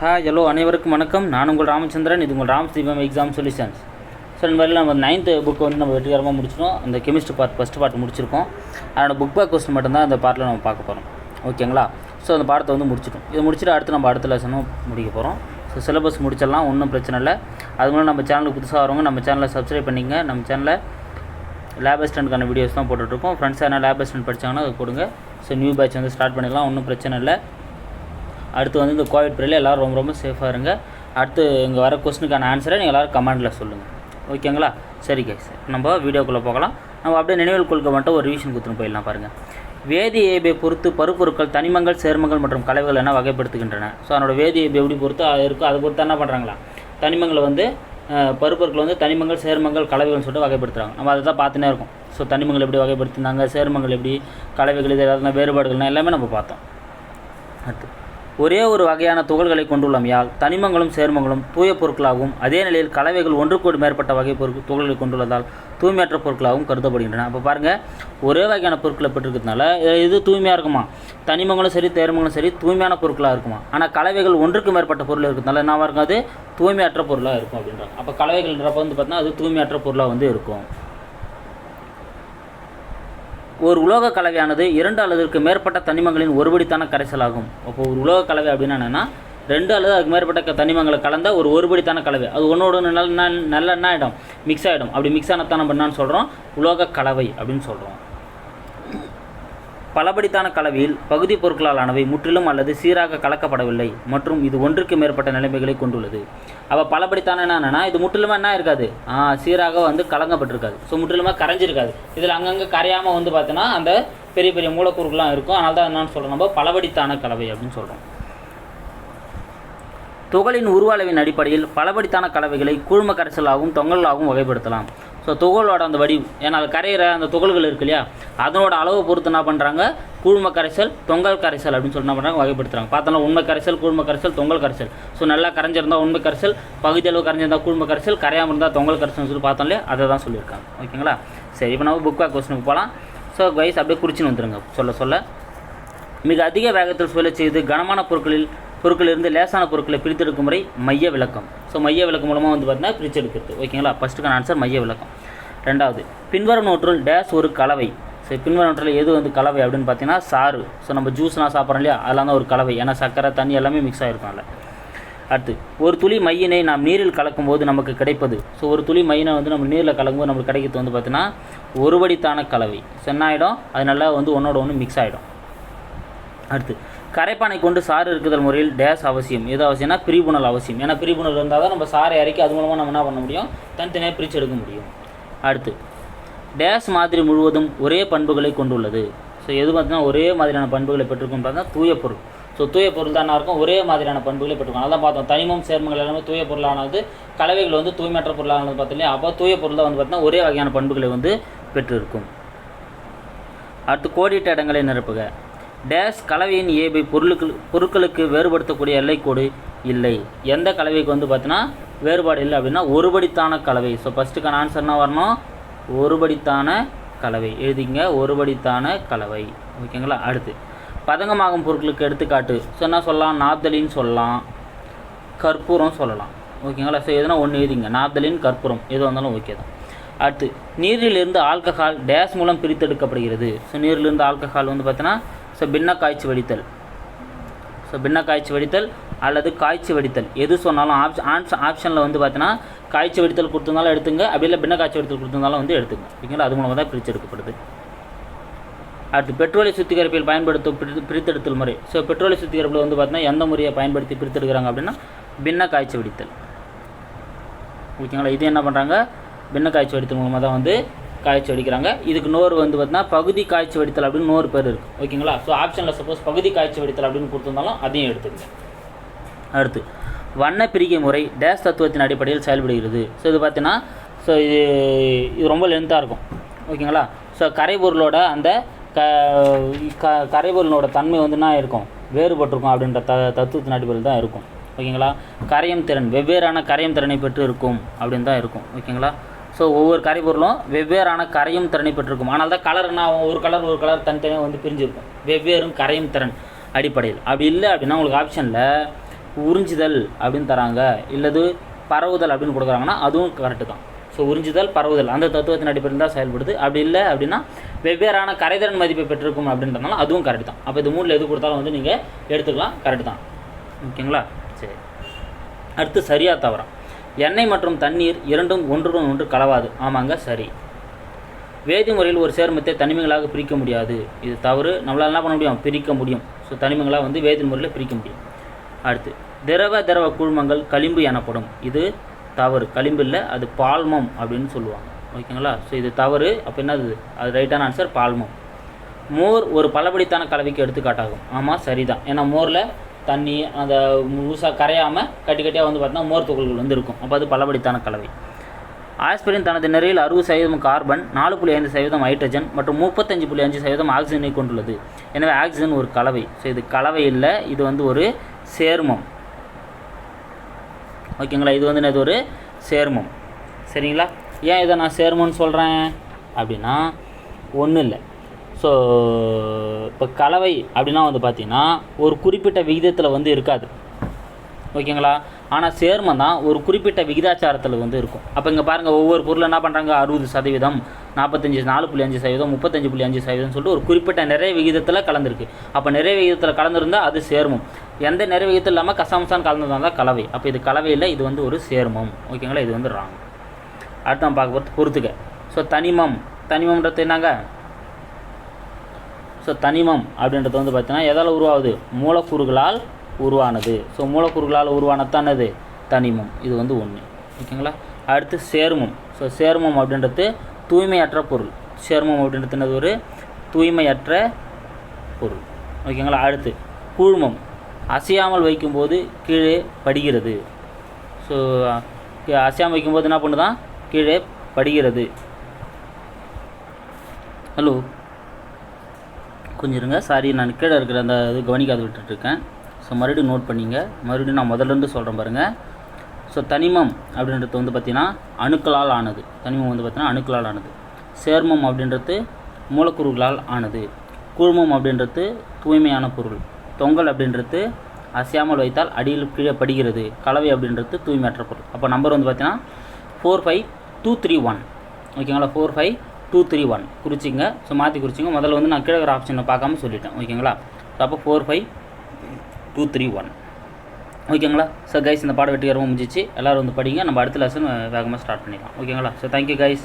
Hi hello அனைவருக்கும் வணக்கம். நான் உங்கள் ராமச்சந்திரன். இது உங்கள் ராம் தீபம் எக்ஸாம் சொல்யூஷன்ஸ் ஸோ இந்த மாதிரி நம்ம நைன்த்து புக் வந்து நம்ம வெற்றிகரமாக முடிச்சிடும் அந்த கெமிஸ்ட்ரி பார்ட் ஃபஸ்ட் பார்ட் முடிச்சிருக்கோம். அதோட புக் பேக் கொஸ்டின் மட்டும்தான் அந்த பார்ட்டில் நம்ம பார்க்க போகிறோம் ஓகேங்களா ஸோ அந்த பாடத்தை வந்து முடிச்சிட்டோம். இது முடிச்சுட்டு அடுத்து நம்ம அடுத்த லெசனும் முடிக்க போகிறோம் ஸோ சிலபஸ் முடிச்சிடலாம். ஒன்றும் பிரச்சனை இல்லை. அது மூலம் நம்ம சேனலுக்கு புதுசாக வரவங்க நம்ம சேனலை சப்ஸ்கிரைப் பண்ணிங்க நம்ம சேனலை லேப் அசிஸ்டண்ட்கான வீடியோஸ் தான் போட்டுட்ருக்கோம் ஃப்ரெண்ட்ஸ் யாரா லேப் அசிஸ்டன்ட் படிச்சாங்கன்னா அது கொடுங்க. ஸோ நியூ பேட்ச் வந்து ஸ்டார்ட் பண்ணிடலாம். ஒன்றும் பிரச்சனை இல்லை. அடுத்து வந்து இந்த கோவிட் பீரியடில் எல்லோரும் ரொம்ப ரொம்ப சேஃபாக இருங்க. அடுத்து இங்கே வர கொஸ்டினுக்கான ஆன்சரை நீங்கள் எல்லோரும் கமெண்டில் சொல்லுங்கள் ஓகேங்களா சரி கைஸ் நம்ம வீடியோக்குள்ளே போகலாம். நம்ம அப்படியே நினைவில் கொள்கை மட்டும் ஒரு ரிவிஷன் கொடுத்துன்னு போயிடலாம் பாருங்கள் வேதி ஏபை பொறுத்து பருப்பொருட்கள் தனிமங்கள் சேர்மங்கள் மற்றும் கலவைகள் என வகைப்படுத்துகின்றன? ஸோ அதனோட வேதி ஏபை எப்படி பொறுத்து அது இருக்கோ அதை பொறுத்து என்ன பண்ணுறாங்களா தனிமங்களை வந்து பருப்பொருட்கள் வந்து தனிமங்கள் சேர்மங்கள் கலவைகள்னு சொல்லிட்டு வகைப்படுத்துகிறாங்க நம்ம அதை தான் பார்த்துனே இருக்கோம். ஸோ தனிமங்கள் எப்படி வகைப்படுத்தினாங்க சேர்மங்கள் எப்படி கலவைகள் இது ஏதாவது வேறுபாடுகள்னா எல்லாமே நம்ம பார்த்தோம். அடுத்து. ஒரே ஒரு வகையான துகள்களை கொண்டுள்ளமையால் தனிமங்களும் சேர்மங்களும் தூய பொருட்களாகவும் அதே நிலையில் கலவைகள் ஒன்றுக்கோடு மேற்பட்ட வகை பொருட்கள் துகள்களை கொண்டுள்ளதால் தூய்மையற்ற பொருட்களாகவும் கருதப்படுகின்றன. அப்போ பாருங்கள் ஒரே வகையான பொருட்களை பெற்றிருக்கிறதுனால இது தூய்மையாக இருக்குமா? தனிமங்களும் சரி தேர்மங்களும் சரி தூய்மையான பொருட்களாக இருக்குமா? ஆனால் கலவைகள் ஒன்றுக்கு மேற்பட்ட பொருள் இருக்கிறதுனால என்ன இருக்கும் அது தூய்மையற்ற பொருளாக இருக்கும் அப்படின்றாங்க. அப்போ கலவைகள்ன்றப்ப வந்து பார்த்தீங்கன்னா அது தூய்மையற்ற பொருளாக வந்து இருக்கும். ஒரு உலோக கலவையானது இரண்டு அல்லதுக்கு மேற்பட்ட தனிமங்களின் ஒருபடித்தான கரைசலாகும். அப்போ ஒரு உலோக கலவை அப்படின்னா என்னென்னா ரெண்டு அல்லது அதுக்கு மேற்பட்ட தனிமங்களை கலந்த ஒரு ஒருபடித்தான கலவை. அது ஒன்றோட நல்ல நல்ல- என்ன ஆகிடும் மிக்ஸ் ஆகிடும் அப்படி மிக்ஸ் ஆனதான் நம்ம என்னன்னு சொல்கிறோம் உலோக கலவை அப்படின்னு சொல்கிறோம் பலபடித்தான கலவையில் பகுதி பொருட்களாலானவை முற்றிலும் அல்லது சீராக கலக்கப்படவில்லை மற்றும் இது ஒன்றுக்கு மேற்பட்ட நிலைமைகளை கொண்டுள்ளது. அப்போ பலபடித்தான என்னன்னா இது முற்றிலுமா என்ன இருக்காது ஆ, சீராக வந்து கலங்கப்பட்டிருக்காது. ஸோ முற்றிலுமா கரைஞ்சிருக்காது. இதில் அங்கங்கே கரையாமல் வந்து பார்த்தோன்னா அந்த பெரிய பெரிய மூலக்கூறுகள்லாம் இருக்கும். அதனால தான் என்னன்னு சொல்கிறோம் நம்ம? பலபடித்தான கலவை அப்படின்னு சொல்கிறோம் துகளின் உருவ அளவின் அடிப்படையில் பலபடித்தான கலவைகளை கூழ்ம கரைசலாகவும் தொங்கலாகவும் வகைப்படுத்தலாம். ஸோ துகளோட அந்த வடிவு ஏன்னா அது கரையிற அந்த துகள்கள் இருக்கு இல்லையா? அதனோட அளவை பொறுத்து என்ன பண்ணுறாங்க கூழ்ம கரைசல் தொங்கல் கரைசல் அப்படின்னு சொல்லி என்ன பண்ணுறாங்க வகைப்படுத்துறாங்க. பார்த்தோம்னா உண்மை கரைசல் கூழ்ம கரைசல் தொங்கல் கரைசல். ஸோ நல்லா கரைஞ்சிருந்தால் உண்மை கரைசல் பகுதி அளவு கரைஞ்சிருந்தால் கூழ்ம கரைசல் கரையாமல் இருந்தால் தொங்கல் கரைசல்னு சொல்லி பார்த்தோம் இல்லையா? அதை தான் சொல்லியிருக்காங்க. ஓகேங்களா? சரி இப்போ நம்ம புக் பேக் கொஸ்டினுக்கு போகலாம் ஸோ வயசு அப்படியே குறிச்சின்னு வந்துருங்க. சொல்ல சொல்ல. மிக அதிக வேகத்தில் சுழலச் செய்து கனமான பொருட்களில் பொருட்களிலிருந்து லேசான பொருட்களை பிரித்தெடுக்கும் முறை மைய விளக்கம். ஸோ மைய விளக்கம் மூலமாக வந்து பார்த்தீங்கன்னா பிரித்தெடுக்கிறது ஓகேங்களா ஃபஸ்ட்டுக்கான ஆன்சர் மைய விளக்கம். ரெண்டாவது பின்வரும் நோற்றுள் டேஸ் ஒரு கலவை. ஸோ பின்வரும் நோற்றில் எது வந்து கலவை அப்படின்னு பார்த்தீங்கன்னா சாறு. ஸோ நம்ம ஜூஸ்லாம் சாப்பிட்றோம் இல்லையா? அதெல்லாம் தான் ஒரு கலவை. ஏன்னா சர்க்கரை தண்ணி எல்லாமே மிக்ஸ் ஆகிருக்கும்ல அடுத்து ஒரு துளி மையினை நாம் நீரில் கலக்கும்போது நமக்கு கிடைப்பது. ஸோ ஒரு துளி மையினை வந்து நம்ம நீரில் கலக்கும்போது நமக்கு கிடைக்கிறது வந்து பார்த்தீங்கன்னா ஒருபடித்தான கலவை. ஸோ என்ன ஆகிடும் அது நல்லா வந்து ஒன்றோட ஒன்று மிக்ஸ் ஆகிடும் அடுத்து கரைப்பானை கொண்டு சாறு இருக்குதல் முறையில் டேஸ் அவசியம். எது அவசியம்னா பிரிபுணல் அவசியம். ஏன்னா பிரிபுணல் இருந்தால் தான் நம்ம சாறை இறக்கி அது மூலமாக நம்ம என்ன பண்ண முடியும்? தனித்தனியாக பிரித்து எடுக்க முடியும். அடுத்து டேஸ் மாதிரி முழுவதும் ஒரே பண்புகளை கொண்டுள்ளது. ஸோ எது பார்த்தீங்கன்னா ஒரே மாதிரியான பண்புகளை பெற்றிருக்கும் பார்த்தா தூய பொருள் ஸோ தூய பொருள் தான் இருக்கும்? ஒரே மாதிரியான பண்புகளை பெற்றுக்கணும் அதான் பார்த்தோம் தனிமம் சேர்மங்கள் எல்லாமே தூய பொருளானது கலவைகள் வந்து தூய்மையற்ற பொருளானது பார்த்தீங்கன்னா அப்போ தூய பொருள் தான் வந்து பார்த்தீங்கன்னா ஒரே வகையான பண்புகளை வந்து பெற்றிருக்கும். அடுத்து கோடிட்ட இடங்களை நிரப்புக. டேஸ் கலவையின் ஏபி பொருளுக்கு பொருட்களுக்கு வேறுபடுத்தக்கூடிய எல்லைக்கோடு இல்லை. எந்த கலவைக்கு வந்து பார்த்தீங்கன்னா வேறுபாடு இல்லை அப்படின்னா ஒருபடித்தான கலவை. ஸோ ஃபஸ்ட்டுக்கான ஆன்சர் என்ன வரணும்? ஒருபடித்தான கலவை. எழுதிங்க ஒருபடித்தான கலவை. ஓகேங்களா? அடுத்து. பதங்கமாகும் பொருட்களுக்கு எடுத்துக்காட்டு. ஸோ என்ன சொல்லலாம்? நாப்தலின்னு சொல்லலாம். கற்பூரம் சொல்லலாம். ஓகேங்களா? ஸோ எதுனா ஒன்று எழுதிங்க நாப்தலின் கற்பூரம். எது வந்தாலும் ஓகே தான். அடுத்து நீரிலிருந்து ஆல்கஹால் டேஸ் மூலம் பிரித்தெடுக்கப்படுகிறது. ஸோ நீரிலிருந்து ஆல்கஹால் வந்து பார்த்தீங்கன்னா ஸோ பின்ன காய்ச்சி வடித்தல். ஸோ பின்ன காய்ச்சி வடித்தல் அல்லது காய்ச்சி வடித்தல். எது சொன்னாலும் ஆப்ஷன் ஆன்ஸ் ஆப்ஷனில் வந்து பார்த்தீங்கன்னா காய்ச்சி வடித்தல் கொடுத்துருந்தாலும் எடுத்துங்க. அப்படி இல்லை பின்ன காய்ச்சி வடித்தல் கொடுத்துருந்தாலும் வந்து எடுத்துங்க. ஓகேங்களா? அது மூலமாக தான் பிரித்தெடுக்கப்படுது அடுத்து பெட்ரோலை சுத்திகரிப்பில் பயன்படுத்தும் பிரி- பிரித்தெடுத்தல் முறை. ஸோ பெட்ரோலை சுத்திகரிப்பில் வந்து பார்த்தீங்கன்னா எந்த முறையை பயன்படுத்தி பிரித்தெடுக்கிறாங்க அப்படின்னா பின்ன காய்ச்சி வடித்தல். ஓகேங்களா? இது என்ன பண்ணுறாங்க பின்ன காய்ச்சி வடித்தல் மூலமாக தான் வந்து காய்ச்சி வடிக்கிறாங்க. இதுக்கு நோர் வந்து பார்த்தீங்கன்னா பகுதி காய்ச்சி வடித்தல் அப்படின்னு நோர் பேர் இருக்குது ஓகேங்களா ஸோ ஆப்ஷனில் சப்போஸ் பகுதி காய்ச்சி வடித்தல் அப்படின்னு கொடுத்துருந்தாலும் அதையும் எடுத்துக்கங்க. அடுத்து வண்ண பிரிகை முறை டேஸ் தத்துவத்தின் அடிப்படையில் செயல்படுகிறது. ஸோ இது பார்த்தீங்கன்னா ஸோ இது இது ரொம்ப லென்த்தாக இருக்கும். ஓகேங்களா ஸோ கரைபொருளோட அந்த க க கரைபொருளோட தன்மை வந்து என்ன இருக்கும் வேறுபட்டிருக்கும் அப்படின்ற த தத்துவத்தின் அடிப்படையில் தான் இருக்கும். ஓகேங்களா கரையும் திறன் வெவ்வேறான கரையும் திறனை பெற்று இருக்கும் அப்படின்னு தான் இருக்கும். ஓகேங்களா ஸோ ஒவ்வொரு கரைபொருளும் வெவ்வேறான கரையும் திறனை பெற்றிருக்கும். ஆனால் தான் கலர்னா ஒரு கலர் ஒரு கலர் தனித்தனியாக வந்து பிரிஞ்சிருக்கும். வெவ்வேறும் கரையும் திறன் அடிப்படையில். அப்படி இல்லை அப்படின்னா உங்களுக்கு ஆப்ஷனில் உறிஞ்சுதல் அப்படின்னு தராங்க. இல்லது பரவுதல் அப்படின்னு கொடுக்குறாங்கன்னா அதுவும் கரெக்டு தான். ஸோ உறிஞ்சுதல் பரவுதல் அந்த தத்துவத்தின் அடிப்படையில் தான் செயல்படுது. அப்படி இல்லை அப்படின்னா வெவ்வேறான கரைதிறன் மதிப்பை பெற்றிருக்கும் அப்படின்றதுனால அதுவும் கரெக்ட் தான். அப்போ இது மூணில் எது கொடுத்தாலும் வந்து நீங்கள் எடுத்துக்கலாம். கரெக்ட் தான். ஓகேங்களா? சரி. அடுத்து சரியாக தவறான் எண்ணெய் மற்றும் தண்ணீர் இரண்டும் ஒன்றுடன் ஒன்று கலவாது. ஆமாங்க சரி. வேதிமுறையில் ஒரு சேர்மத்தை தனிமங்களாக பிரிக்க முடியாது. இது தவறு. நம்மளால் என்ன பண்ண முடியும்? பிரிக்க முடியும். ஸோ தனிமங்களாக வந்து வேதிமுறையில் பிரிக்க முடியும். அடுத்து திரவ திரவ குழுமங்கள் களிம்பு எனப்படும். இது தவறு. களிம்பு இல்லை அது பால்மம் அப்படின்னு சொல்லுவாங்க. ஓகேங்களா? ஸோ இது தவறு. அப்போ என்னது? அது ரைட்டான ஆன்சர் பால்மம். மோர் ஒரு பலபடித்தான கலவைக்கு எடுத்துக்காட்டாகும். ஆமாம் சரிதான். ஏன்னா மோரில் தண்ணி அந்த முழுசாக கரையாமல் கட்டி கட்டியாக வந்து பார்த்தீங்கன்னா மோர் துகள்கள் வந்து இருக்கும். அப்போ அது பலபடித்தான கலவை. ஆஸ்பிரின் தனது நிறையில் அறுபது சதவீதம் கார்பன் நாலு புள்ளி ஐந்து சதவீதம் ஹைட்ரஜன் மற்றும் முப்பத்தஞ்சு புள்ளி அஞ்சு சதவீதம் ஆக்சிஜனை கொண்டுள்ளது. எனவே ஆக்சிஜன் ஒரு கலவை. ஸோ இது கலவை இல்லை இது வந்து ஒரு சேர்மம். ஓகேங்களா? இது வந்து இது ஒரு சேர்மம். சரிங்களா? ஏன் இதை நான் சேர்மம்னு சொல்கிறேன் அப்படின்னா ஒன்றும் இல்லை. ஸோ இப்போ கலவை அப்படின்னா வந்து பார்த்திங்கன்னா ஒரு குறிப்பிட்ட விகிதத்தில் வந்து இருக்காது. ஓகேங்களா? ஆனால் சேர்மம் தான் ஒரு குறிப்பிட்ட விகிதாச்சாரத்தில் வந்து இருக்கும். அப்போ இங்கே பாருங்கள் ஒவ்வொரு பொருளும் என்ன பண்ணுறாங்க அறுபது சதவீதம் நாற்பத்தஞ்சு நாலு புள்ளி அஞ்சு சதவீதம் முப்பத்தஞ்சு புள்ளி அஞ்சு சதவீதம் சொல்லிட்டு ஒரு குறிப்பிட்ட நிறைய விகிதத்தில் கலந்துருக்கு. அப்போ நிறைய விகிதத்தில் கலந்துருந்தால் அது சேர்மம். எந்த நிறைய விகிதத்தில் இல்லாமல் கசாமசான் கலந்துருந்தால் தான் கலவை. அப்போ இது கலவையில் இது வந்து ஒரு சேர்மம். ஓகேங்களா? இது வந்து ராங் அடுத்து நம்ம பார்க்க போகிறது பொறுத்துக்க. ஸோ தனிமம். தனிமம்ன்றது என்னங்க? ஸோ தனிமம் அப்படின்றது வந்து பார்த்தீங்கன்னா எதால் உருவாகுது? மூலக்கூறுகளால் உருவானது. ஸோ மூலக்கூறுகளால் உருவானது தனிமம். இது வந்து ஒன்று ஓகேங்களா? அடுத்து சேர்மம். ஸோ சேர்மம் அப்படின்றது தூய்மையற்ற பொருள். சேர்மம் அப்படின்றது என்னது? ஒரு தூய்மையற்ற பொருள். ஓகேங்களா? அடுத்து கூழ்மம். அசையாமல் வைக்கும்போது கீழே படிகிறது. ஸோ அசையாமல் வைக்கும்போது என்ன பண்ணுதான் கீழே படிகிறது. ஹலோ கொஞ்சம் இருங்க சாரி நான் கீழே இருக்கிற அந்த இது கவனிக்காது விட்டுட்ருக்கேன் ஸோ மறுபடியும் நோட் பண்ணிங்க. மறுபடியும் நான் முதல்லேருந்து சொல்கிறேன் பாருங்கள் ஸோ தனிமம் அப்படின்றது வந்து பார்த்திங்கன்னா அணுக்களால் ஆனது. தனிமம் வந்து பார்த்திங்கன்னா அணுக்களால் ஆனது. சேர்மம் அப்படின்றது மூலக்கூறுகளால் ஆனது. கூழ்மம் அப்படின்றது தூய்மையான பொருள். தொங்கல் அப்படின்றது அசையாமல் வைத்தால் அடியில் கீழே படுகிறது. கலவை அப்படின்றது தூய்மையற்ற பொருள். அப்போ நம்பர் வந்து பார்த்திங்கன்னா four five two three one ஓகேங்களா four five two three one குறிச்சிங்க. So மாற்றி குறிச்சிங்க. முதல்ல வந்து நான் கீழே ஆப்ஷனை பார்க்காம சொல்லிட்டேன். ஓகேங்களா? ஸோ அப்போ four five two three one ஓகேங்களா? சார் கைஸ் இந்த பாடம் வெற்றிகரமாக முடிஞ்சிச்சு. எல்லோரும் வந்து படிங்க. நம்ம அடுத்த லெசன் வேகமாக ஸ்டார்ட் பண்ணிடலாம் ஓகேங்களா? So thank you guys